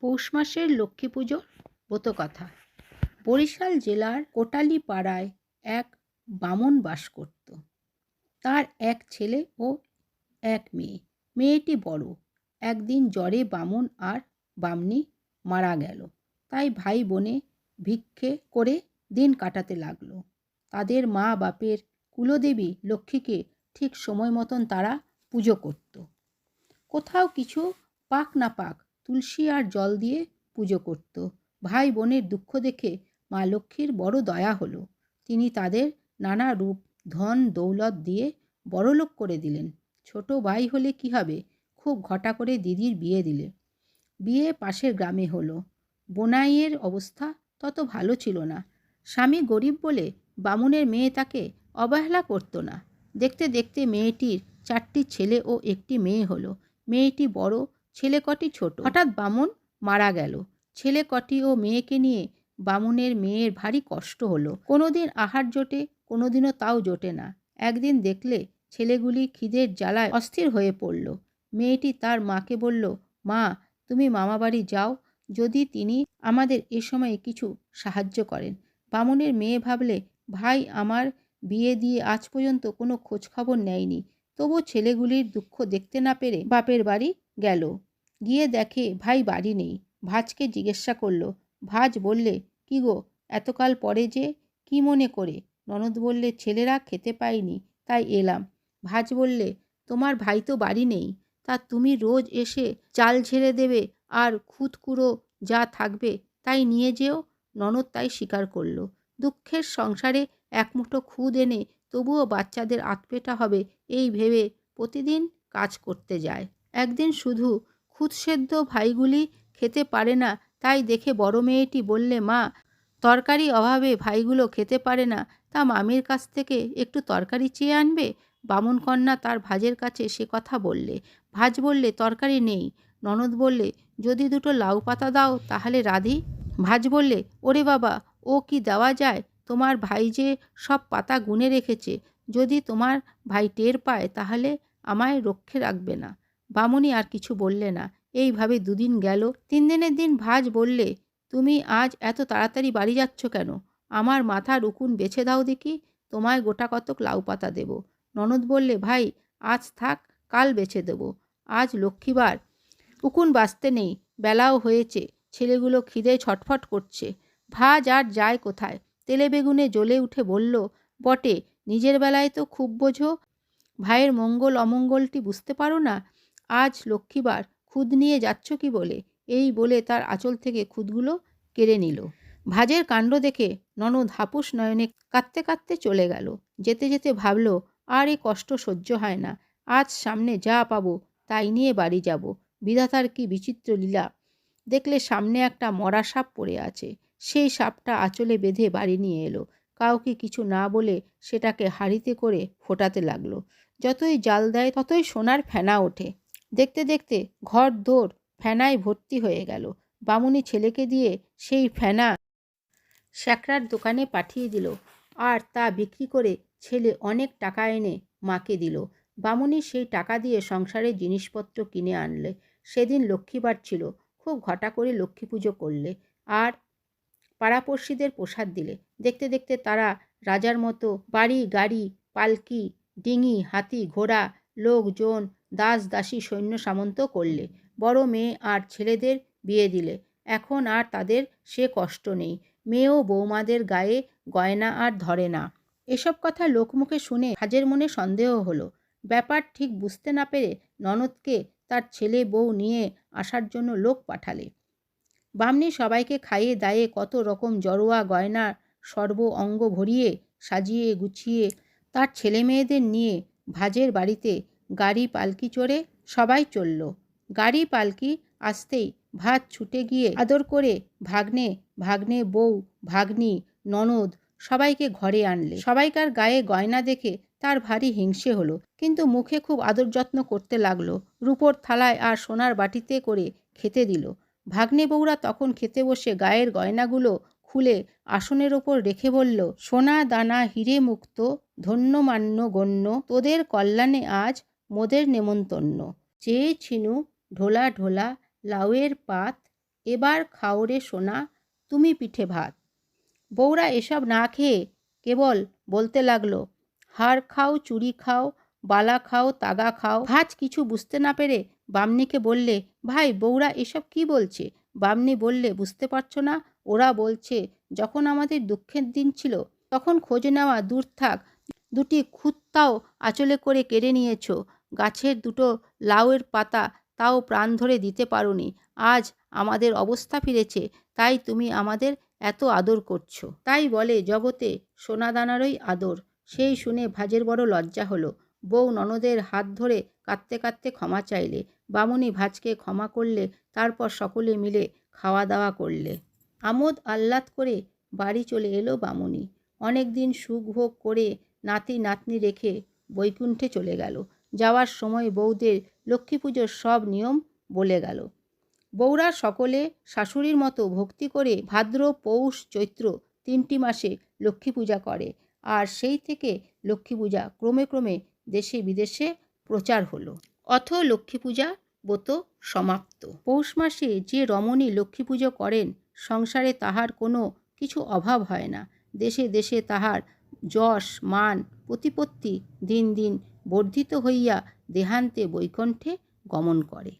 পৌষ মাসের লক্ষ্মী পুজোর ব্রতকথা। বরিশাল জেলার কোটালি পাড়ায় এক বামন বাস করত। তার এক ছেলে ও এক মেয়ে। মেয়েটি বড়। একদিন জ্বরে বামন আর বামনি মারা গেল। তাই ভাই বোনে ভিক্ষে করে দিন কাটাতে লাগল। তাদের মা বাপের কুলদেবী লক্ষ্মীকে ঠিক সময় মতন তারা পুজো করত। কোথাও কিছু পাক না পাক তুলসী আর জল দিয়ে পুজো করত। ভাই বোনের দুঃখ দেখে মা লক্ষ্মীর বড় দয়া হলো। তিনি তাদের নানা রূপ, ধন, দৌলত দিয়ে বড়লোক করে দিলেন। ছোট ভাই হলে কি হবে? খুব ঘটা করে দিদির বিয়ে দিলে। বিয়ে পাশের গ্রামে হলো। বোনাইয়ের অবস্থা তত ভালো ছিল না। স্বামী গরিব বলে বামুনের মেয়ে তাকে অবহেলা করতো না। দেখতে দেখতে মেয়েটির চারটি ছেলে ও একটি মেয়ে হলো। মেয়েটি বড় ছেলে কটি ছোট? হঠাৎ বামুন মারা গেল। ছেলে কটি ও মেয়েকে নিয়ে বামুনের মেয়ের ভারী কষ্ট হলো। কোনোদিন আহার জোটে, কোনোদিনও তাও জোটে না। একদিন দেখলে ছেলেগুলি খিদের জ্বালায় অস্থির হয়ে পড়ল। মেয়েটি তার মাকে বলল, মা, তুমি মামাবাড়ি যাও। যদি তিনি আমাদের এ সময়ে কিছু সাহায্য করেন। বামুনের মেয়ে ভাবলে, ভাই, আমার বিয়ে দিয়ে আজ পর্যন্ত কোনো খোঁজখবর নেয়নি। তবু ছেলেগুলির দুঃখ দেখতে না পেরে বাপের বাড়ি গেল। গিয়ে দেখে ভাই বাড়ি নেই। ভাজকে জিজ্ঞাসা করল, ভাজ বললে, কি গো, এতকাল পরে যে? কি মনে করে? ননদ বললে, ছেলেরা খেতে পায়নি, তাই এলাম। ভাজ বললে, তোমার ভাই তো বাড়ি নেই, তা তুমি রোজ এসে চাল ঝেড়ে দেবে আর খুঁতকুড়ো যা থাকবে তাই নিয়ে যেও? ননদ তাই স্বীকার করল। দুঃখের সংসারে এক মুঠো খুদ এনে তবুও বাচ্চাদের আতপেটা হবে, এই ভেবে প্রতিদিন কাজ করতে যায়। একদিন শুধু খুদসেদ্ধ ভাইগুলি খেতে পারে না, তাই দেখে বড় মেয়েটি বললে, মা, তরকারি অভাবে ভাইগুলো খেতে পারে না, তা মামির কাছ থেকে একটু তরকারি চেয়ে আনবে? বামুন কন্যা তার ভাজের কাছে সে কথা বললে। ভাজ বললে, তরকারি নেই। ননদ বললে, যদি দুটো লাউ পাতা দাও, তাহলে রাধি। ভাজ বললে, ওরে বাবা, ও কি দেওয়া যায়? তোমার ভাই যে সব পাতা গুনে রেখেছে, যদি তোমার ভাই টের পায়, তাহলে আমায় রক্ষে রাখবে না। বামুনি আর কিছু বললে না। এইভাবে দুদিন গেল তিন দিনের দিন ভাজ বললে, তুমি আজ এত তাড়াতাড়ি বাড়ি যাচ্ছ কেন? আমার মাথার উকুন বেছে দাও দেখি, তোমায় গোটা কতক লাউ পাতা দেব। ননদ বললে, ভাই, আজ থাক, কাল বেছে দেব। আজ লক্ষ্মীবার, উকুন বাঁচতে নেই, বেলাও হয়েছে, ছেলেগুলো খিদে ছটফট করছে। ভাজ আর যায় কোথায়? তেলে বেগুনে জ্বলে উঠে বলল, বটে, নিজের বেলায় তো খুব বোঝো। ভাইয়ের মঙ্গল অমঙ্গলটি বুঝতে পারো না? আজ লক্ষ্মীবার খুদ নিয়ে যাচ্ছ কি বলে? এই বলে তার আঁচল থেকে খুদগুলো কেড়ে নিল। ভাজের কাণ্ড দেখে ননদ হাপুস নয়নে কাঁদতে কাঁদতে চলে গেল। যেতে যেতে ভাবল, আর এই কষ্ট সহ্য হয় না। আজ সামনে যা পাবো, তাই নিয়ে বাড়ি যাব। বিধাতার কি বিচিত্র লীলা। দেখলে সামনে একটা মরা সাপ পড়ে আছে। সেই সাপটা আঁচলে বেঁধে বাড়ি নিয়ে এলো। কাউকে কিছু না বলে সেটাকে হাড়িতে করে ফোটাতে লাগল। যতই জাল দেয়, ততই সোনার ফেনা ওঠে। দেখতে দেখতে ঘর দৌড় ফেনায় ভর্তি হয়ে গেল। বামুনি ছেলেকে দিয়ে সেই ফেনা স্যাকরার দোকানে পাঠিয়ে দিল আর তা বিক্রি করে ছেলে অনেক টাকা এনে মাকে দিল। বামুনি সেই টাকা দিয়ে সংসারের জিনিসপত্র কিনে আনলে। সেদিন লক্ষ্মীবার ছিল, খুব ঘটা করে লক্ষ্মী পুজো করলে আর পাড়াপড়শিদের প্রসাদ দিলে। দেখতে দেখতে তারা রাজার মতো বাড়ি, গাড়ি, পালকি, ডিঙি, হাতি, ঘোড়া, লোকজন দাস দাসী সৈন্য সামন্ত করলে। বড় মেয়ে আর ছেলেদের বিয়ে দিলে। এখন আর তাদের সে কষ্ট নেই। মেয়েও বৌমাদের গায়ে গয়না আর ধরে না। এসব কথা লোকমুখে শুনে হাজের মনে সন্দেহ হলো। ব্যাপার ঠিক বুঝতে না পেরে ননদকে তার ছেলে বউ নিয়ে আসার জন্য লোক পাঠালে। বামনি সবাইকে খাইয়ে দায়ে কত রকম জড়োয়া গয়না, সর্ব অঙ্গ ভরিয়ে সাজিয়ে গুছিয়ে তার ছেলে মেয়েদের নিয়ে ভাজের বাড়িতে গাড়ি পালকি চড়ে সবাই চলল। গাড়ি পালকি আসতেই ভাত ছুটে গিয়ে আদর করে ভাগ্নে ভাগ্নে বউ, ভাগ্নি, ননদ সবাইকে ঘরে আনলে। সবাইকার গায়ে গয়না দেখে তার ভারী হিংসে হলো, কিন্তু মুখে খুব আদর যত্ন করতে লাগল। রূপোর থালায় আর সোনার বাটিতে করে খেতে দিল। ভাগ্নে বউরা তখন খেতে বসে গায়ের গয়নাগুলো খুলে আসনের ওপর রেখে বলল, সোনা দানা হিরে মুক্ত ধন্যমান্য গণ্য, তোদের কল্যাণে আজ মোদের নেমন্তন্ন। চেয়ে ছিনু ঢোলা ঢোলা লাউয়ের পাত, এবার খাওরে সোনা, তুমি পিঠে ভাত। বউরা এসব না খেয়ে কেবল বলতে লাগল, হাড় খাও চুরি খাও, বালা খাও, তাগা খাও। ভাজ কিছু বুঝতে না পেরে বামনিকে বললে, ভাই, বউরা এসব কি বলছে? বামনি বললে, বুঝতে পারছ না, ওরা বলছে, যখন আমাদের দুঃখের দিন ছিল, তখন খোঁজ নেওয়া দূর থাক, দুটি খুঁতটাও আঁচলে করে কেড়ে নিয়েছো। গাছের দুটো লাউয়ের পাতা তাও প্রাণ ধরে দিতে পারোনি। আজ আমাদের অবস্থা ফিরেছে, তাই তুমি আমাদের এত আদর করছ। তাই বলে জগতে সোনাদানারই আদর। সেই শুনে ভাজের বড় লজ্জা হলো। বউ ননদের হাত ধরে কাঁদতে কাঁদতে ক্ষমা চাইলে। বামুনি ভাজকে ক্ষমা করলে, তারপর সকলে মিলে খাওয়া দাওয়া করলে। আমোদ আহ্লাদ করে বাড়ি চলে এলো বামুনি। অনেক দিন সুখ ভোগ করে নাতি নাতনি রেখে বৈকুণ্ঠে চলে গেল। যাওয়ার সময় বউদের লক্ষ্মী পুজোর সব নিয়ম বলে গেল। বউরা সকলে শাশুড়ির মতো ভক্তি করে ভাদ্র, পৌষ, চৈত্র তিনটি মাসে লক্ষ্মী পূজা করে আর সেই থেকে লক্ষ্মী পূজা ক্রমে ক্রমে দেশে বিদেশে প্রচার হলো। অথ লক্ষ্মী পূজা ব্রত সমাপ্ত। পৌষ মাসে যে রমণী লক্ষ্মী পুজো করেন, সংসারে তাহার কোনো কিছু অভাব হয় না। দেশে দেশে তাহার যশ, মান, প্রতিপত্তি দিন দিন বর্ধিত হইয়া দেহান্তে বৈকণ্ঠে গমন করে।